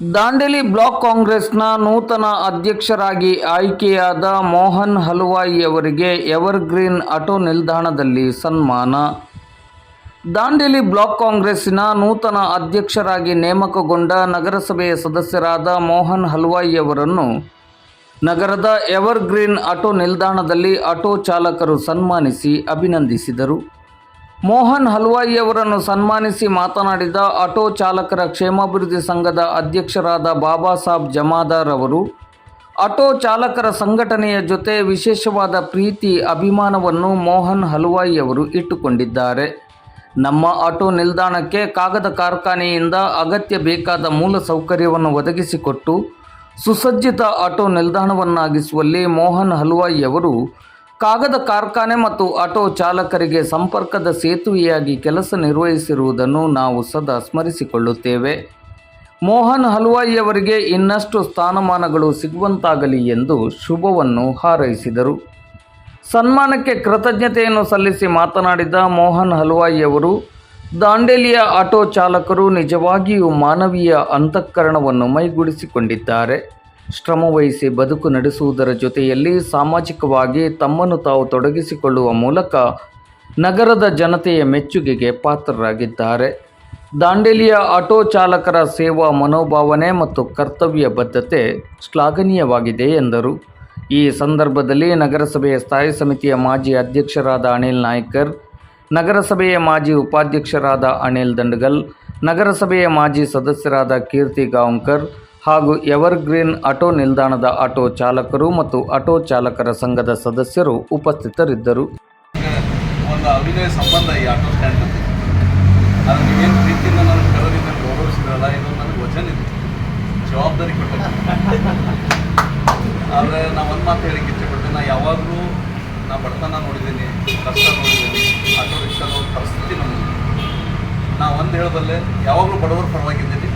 Dandeli block ಕಾಂಗ್ರೆಸ್ನ ನೂತನ ಅಧ್ಯಕ್ಷರಾಗಿ ಆಯ್ಕೆಯಾದ ಮೋಹನ್ ಹಲ್ವಾಯಿಯವರಿಗೆ ಎವರ್ಗ್ರೀನ್ ಆಟೋ ನಿಲ್ದಾಣದಲ್ಲಿ ಸನ್ಮಾನ. ದಾಂಡೇಲಿ ಬ್ಲಾಕ್ ಕಾಂಗ್ರೆಸ್ಸಿನ ನೂತನ ಅಧ್ಯಕ್ಷರಾಗಿ ನೇಮಕಗೊಂಡ ನಗರಸಭೆಯ ಸದಸ್ಯರಾದ ಮೋಹನ್ ಹಲ್ವಾಯಿ ಅವರನ್ನು ನಗರದ ಎವರ್ಗ್ರೀನ್ ಆಟೋ ನಿಲ್ದಾಣದಲ್ಲಿ ಆಟೋ ಚಾಲಕರು ಸನ್ಮಾನಿಸಿ ಅಭಿನಂದಿಸಿದರು. ಮೋಹನ್ ಹಲ್ವಾಯಿಯವರನ್ನು ಸನ್ಮಾನಿಸಿ ಮಾತನಾಡಿದ ಆಟೋ ಚಾಲಕರ ಕ್ಷೇಮಾಭಿವೃದ್ಧಿ ಸಂಘದ ಅಧ್ಯಕ್ಷರಾದ ಬಾಬಾ ಸಾಬ್ ಜಮಾದಾರ್ ಅವರು, ಆಟೋ ಚಾಲಕರ ಸಂಘಟನೆಯ ಜೊತೆ ವಿಶೇಷವಾದ ಪ್ರೀತಿ, ಅಭಿಮಾನವನ್ನು ಮೋಹನ್ ಹಲ್ವಾಯಿಯವರು ಇಟ್ಟುಕೊಂಡಿದ್ದಾರೆ. ನಮ್ಮ ಆಟೋ ನಿಲ್ದಾಣಕ್ಕೆ ಕಾಗದ ಕಾರ್ಖಾನೆಯಿಂದ ಅಗತ್ಯ ಬೇಕಾದ ಮೂಲ ಸೌಕರ್ಯವನ್ನು ಒದಗಿಸಿಕೊಟ್ಟು, ಸುಸಜ್ಜಿತ ಆಟೋ ನಿಲ್ದಾಣವನ್ನಾಗಿಸುವಲ್ಲಿ ಮೋಹನ್ ಹಲ್ವಾಯಿ ಅವರು ಕಾಗದ ಕಾರ್ಖಾನೆ ಮತ್ತು ಆಟೋ ಚಾಲಕರಿಗೆ ಸಂಪರ್ಕದ ಸೇತುವೆಯಾಗಿ ಕೆಲಸ ನಿರ್ವಹಿಸಿರುವುದನ್ನು ನಾವು ಸದಾ ಸ್ಮರಿಸಿಕೊಳ್ಳುತ್ತೇವೆ. ಮೋಹನ್ ಹಲ್ವಾಯಿಯವರಿಗೆ ಇನ್ನಷ್ಟು ಸ್ಥಾನಮಾನಗಳು ಸಿಗುವಂತಾಗಲಿ ಎಂದು ಶುಭವನ್ನು ಹಾರೈಸಿದರು. ಸನ್ಮಾನಕ್ಕೆ ಕೃತಜ್ಞತೆಯನ್ನು ಸಲ್ಲಿಸಿ ಮಾತನಾಡಿದ ಮೋಹನ್ ಹಲ್ವಾಯಿಯವರು ದಾಂಡೇಲಿಯ ಆಟೋ ಚಾಲಕರು ನಿಜವಾಗಿಯೂ ಮಾನವೀಯ ಅಂತಃಕರಣವನ್ನು ಮೈಗೂಡಿಸಿಕೊಂಡಿದ್ದಾರೆ. ಶ್ರಮವಹಿಸಿ ಬದುಕು ನಡೆಸುವುದರ ಜೊತೆಯಲ್ಲಿ ಸಾಮಾಜಿಕವಾಗಿ ತಮ್ಮನ್ನು ತಾವು ತೊಡಗಿಸಿಕೊಳ್ಳುವ ಮೂಲಕ ನಗರದ ಜನತೆಯ ಮೆಚ್ಚುಗೆಗೆ ಪಾತ್ರರಾಗಿದ್ದಾರೆ. ದಾಂಡೇಲಿಯ ಆಟೋ ಚಾಲಕರ ಸೇವಾ ಮನೋಭಾವನೆ ಮತ್ತು ಕರ್ತವ್ಯ ಬದ್ಧತೆ ಶ್ಲಾಘನೀಯವಾಗಿದೆ ಎಂದರು. ಈ ಸಂದರ್ಭದಲ್ಲಿ ನಗರಸಭೆಯ ಸ್ಥಾಯಿ ಸಮಿತಿಯ ಮಾಜಿ ಅಧ್ಯಕ್ಷರಾದ ಅನಿಲ್ ನಾಯ್ಕರ್, ನಗರಸಭೆಯ ಮಾಜಿ ಉಪಾಧ್ಯಕ್ಷರಾದ ಅನಿಲ್ ದಂಡಗಲ್, ನಗರಸಭೆಯ ಮಾಜಿ ಸದಸ್ಯರಾದ ಕೀರ್ತಿ ಗಾಂವ್ಕರ್ ಹಾಗೂ ಎವರ್ಗ್ರೀನ್ ಆಟೋ ನಿಲ್ದಾಣದ ಆಟೋ ಚಾಲಕರು ಮತ್ತು ಆಟೋ ಚಾಲಕರ ಸಂಘದ ಸದಸ್ಯರು ಉಪಸ್ಥಿತರಿದ್ದರು. ಒಂದು ಅಭಿನಯ ಸಂಬಂಧ ಈ ಆಟೋ ಸ್ಟ್ಯಾಂಡ್ ಅದು ನೀವೇನು ರೀತಿಯಿಂದ ನಾನು ಕರೆದಿದ್ದ ಗೌರವಿಸಿದ್ರಲ್ಲ, ಇದು ನನಗೆ ವಚನ ಇದೆ. ಜವಾಬ್ದಾರಿ ಕೊಟ್ಟಿದ್ದೆ. ಆದರೆ ನಾ ಒಂದು ಮಾತು ಹೇಳಿಕ್ಕೆ ಇಚ್ಛೆಪಡ್ತೀನಿ. ನಾ ಯಾವಾಗಲೂ ನಾ ಬಡತನ ನೋಡಿದ್ದೀನಿ, ಕಷ್ಟ ನೋಡಿದ್ದೀನಿ, ಆಟೋ ರಿಕ್ಷಾದ ಪರಿಸ್ಥಿತಿ ನಮ್ಮದು ನಾ ಒಂದು ಹೇಳಬಲ್ಲೆ, ಯಾವಾಗಲೂ ಬಡವರ ಪರವಾಗಿದ್ದೀನಿ.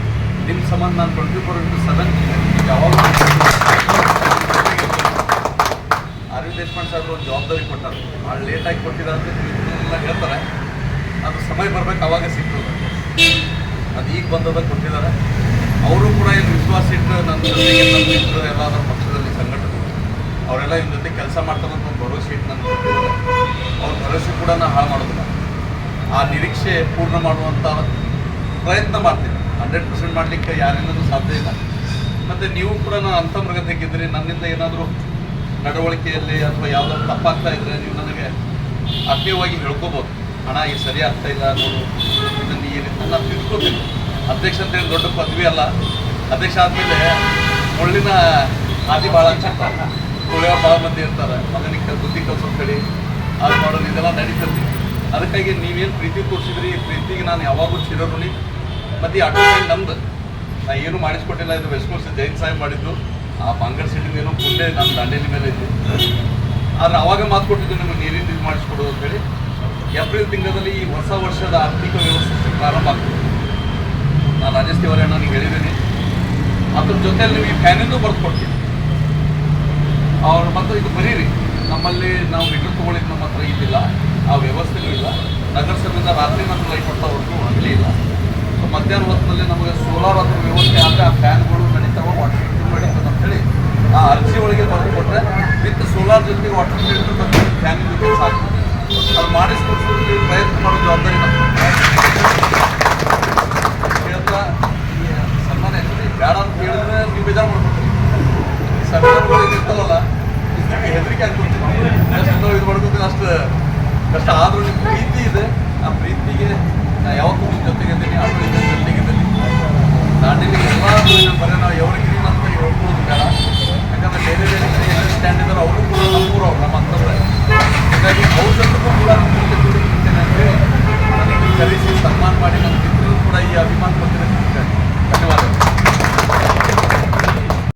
ನಿಮ್ಮ ಸಂಬಂಧ ನಾನು twenty four into seven R Arvind Deshpande ಸಾಹೇಬ್ರು ಒಂದು ಜವಾಬ್ದಾರಿ ಕೊಟ್ಟಾರೆ. ಭಾಳ ಲೇಟಾಗಿ ಕೊಟ್ಟಿದ್ದಾರೆ ಅಂತ ಎಲ್ಲ ಹೇಳ್ತಾರೆ. ಅದು ಸಮಯ ಬರಬೇಕು, ಅವಾಗ ಸಿಗ್ತದೆ. ಅದು ಈಗ ಬಂದದ ಕೊಟ್ಟಿದ್ದಾರೆ. ಅವರು ಕೂಡ ಇಲ್ಲಿ ವಿಶ್ವಾಸ ಇಟ್ಟು ನನ್ನ ಜೊತೆಗೆ ನನ್ನ ಮಿತ್ರರು ಎಲ್ಲ ಅದರ ಪಕ್ಷದಲ್ಲಿ ಸಂಘಟನೆ. ಅವರೆಲ್ಲ ಇವ್ರ ಜೊತೆ ಕೆಲಸ ಮಾಡ್ತಾರೆ ಅಂತ ಒಂದು ಭರವಸೆ ಇಟ್ಟು ನನ್ನ ಅವ್ರ ಭರವಸೆ ಕೂಡ ನಾನು ಹಾಳು ಮಾಡೋದಿಲ್ಲ. ಆ ನಿರೀಕ್ಷೆ ಪೂರ್ಣ ಮಾಡುವಂಥ ಪ್ರಯತ್ನ ಮಾಡ್ತೀನಿ. ಹಂಡ್ರೆಡ್ ಪರ್ಸೆಂಟ್ ಮಾಡಲಿಕ್ಕೆ ಯಾರಿಂದಲೂ ಸಾಧ್ಯ ಇಲ್ಲ. ಮತ್ತು ನೀವು ಕೂಡ ನಾನು ಅಂಥ ಮೃಗ ತೆಗಿದ್ರಿ ನನ್ನಿಂದ ಏನಾದರೂ ನಡವಳಿಕೆಯಲ್ಲಿ ಅಥವಾ ಯಾವುದಾದ್ರು ತಪ್ಪಾಗ್ತಾ ಇದ್ದರೆ ನೀವು ನನಗೆ ಆತ್ಮೀಯವಾಗಿ ಹೇಳ್ಕೋಬೋದು. ಹಣ ಈ ಸರಿ ಆಗ್ತಾ ಇಲ್ಲ, ನೋಡು. ಇದನ್ನು ಈ ರೀತಿ ನಾನು ಅಧ್ಯಕ್ಷ ಅಂತೇಳಿ ದೊಡ್ಡ ಪದವಿ ಅಲ್ಲ. ಅಧ್ಯಕ್ಷ ಆದಮೇಲೆ ಮುಳ್ಳಿನ ಹಾದಿ ಭಾಳ ಹಚ್ಚಿರ್ತಾರೆ. ಭಾಳ ಮಂದಿ ಇರ್ತಾರೆ. ಮಗನಿಗೆ ಬುದ್ಧಿ ಕಲ್ಸೋದು ಕಡೆ ಅದು ಮಾಡೋದು ಇದೆಲ್ಲ ನಡೀತದೆ. ಅದಕ್ಕಾಗಿ ನೀವೇನು ಪ್ರೀತಿ ತೋರಿಸಿದ್ರಿ? ಈ ಪ್ರೀತಿಗೆ ನಾನು ಯಾವಾಗಲೂ ಚಿರಋಣಿ. ಮತ್ತು ಈ ಆಟೋ ಸ್ಟ್ಯಾಂಡ್ ನಮ್ದು. ನಾ ಏನು ಮಾಡಿಸ್ಕೊಟ್ಟಿಲ್ಲ, ಇದು ವೆಸ್ಟ್ ಕೋಸ್ಟ್ ಜೈನ್ ಸಾಹೇಬ್ ಮಾಡಿದ್ದು. ಆ ಬಂಗರ್ ಸಿಟಿ ಏನೋ ಪುಣ್ಯ ನಮ್ಮ ದಾಂಡೇಲಿ ಮೇಲೆ ಇತ್ತು ಆದ್ರೆ ಅವಾಗ ಮಾತು ಕೊಟ್ಟಿದ್ದು ನಿಮಗೆ ನೀರಿನ ಇದು ಮಾಡಿಸ್ಕೊಡೋದು ಅಂತೇಳಿ ಏಪ್ರಿಲ್ ತಿಂಗಳಲ್ಲಿ ಈ ಹೊಸ ವರ್ಷದ ಆರ್ಥಿಕ ವ್ಯವಸ್ಥೆ ಪ್ರಾರಂಭ ಆಗ್ತದೆ. ನಾನು ರಾಜೇಶ್ ತಿವಾರಿ ನೀವು ಹೇಳಿದ್ದೀನಿ. ಅದ್ರ ಜೊತೆಯಲ್ಲಿ ನಿಮಗೆ ಫ್ಯಾನಿಂದು ಬರ್ದು ಕೊಡ್ತೀನಿ. ಅವ್ರು ಮತ್ತು ಇದು ಬರೀರಿ. ನಮ್ಮಲ್ಲಿ ನಾವು ಮೀಟರ್ ತೊಗೊಳಿದ್ದು ನಮ್ಮ ಹತ್ರ ಇದ್ದಿಲ್ಲ ಆ ವ್ಯವಸ್ಥೆಯೂ ಇಲ್ಲ. ನಗರಸಭೆಯಿಂದ ರಾತ್ರಿ ನಮ್ಮ ಲೈಟ್ ಕೊಡ್ತಾ ಸೊ ಮಧ್ಯಾಹ್ನ ಹೊತ್ತಿನಲ್ಲಿ ನಮಗೆ ಸೋಲಾರ್ ಅಥವಾ ವ್ಯವಸ್ಥೆ ಆದರೆ ಆ ಫ್ಯಾನ್ಗಳು ನಡೀತಾವೆ ವಾಟರ್ ಫಿಲ್ಟರ್ ನಡೀತದೆ ಅಂತೇಳಿ ಆ ಅರ್ಜಿ ಒಳಗೆ ಬರೆದು ಕೊಟ್ಟರೆ ವಿತ್ ಸೋಲಾರ್ ಜೊತೆಗೆ ವಾಟರ್ ಫಿಲ್ಟರ್ ಮತ್ತು ಫ್ಯಾನ್ ಜೊತೆ ಸಾಕು. ಅದು ಮಾಡಿಸ್ಕೊಡ್ಸೋದಕ್ಕೆ ಪ್ರಯತ್ನ ಮಾಡೋ ಜವಾಬ್ದಾರಿ ಹೇಳ್ತಾ ಸನ್ಮಾನ ಆ್ಯಕ್ಚುಲಿ ಬೇಡ ಅಂತ ಹೇಳಿದ್ರೆ ನೀವು ಬೇಜಾರು ಮಾಡ್ಕೊತೀರಿ ಈ ಸನ್ಮಾನಗಳು ಇರ್ತಾವಲ್ಲ ಹೆದರಿಕೆ ಆಗ್ಕೊಡ್ತೀವಿ ಇದು ಮಾಡ್ಕೊತೀನಿ ಅಷ್ಟು ಕಷ್ಟ. ಆದರೂ ನಿಮ್ಗೆ ಪ್ರೀತಿ ಇದೆ. ಆ ಪ್ರೀತಿಗೆ ನಾ ಯಾವತ್ತೂ ಜೊತೆಗಿದ್ದೀನಿ ಆಟೋ ಜೊತೆಗಿದ್ದೀನಿ ದಾಂಡೇಲಿ ಎಲ್ಲ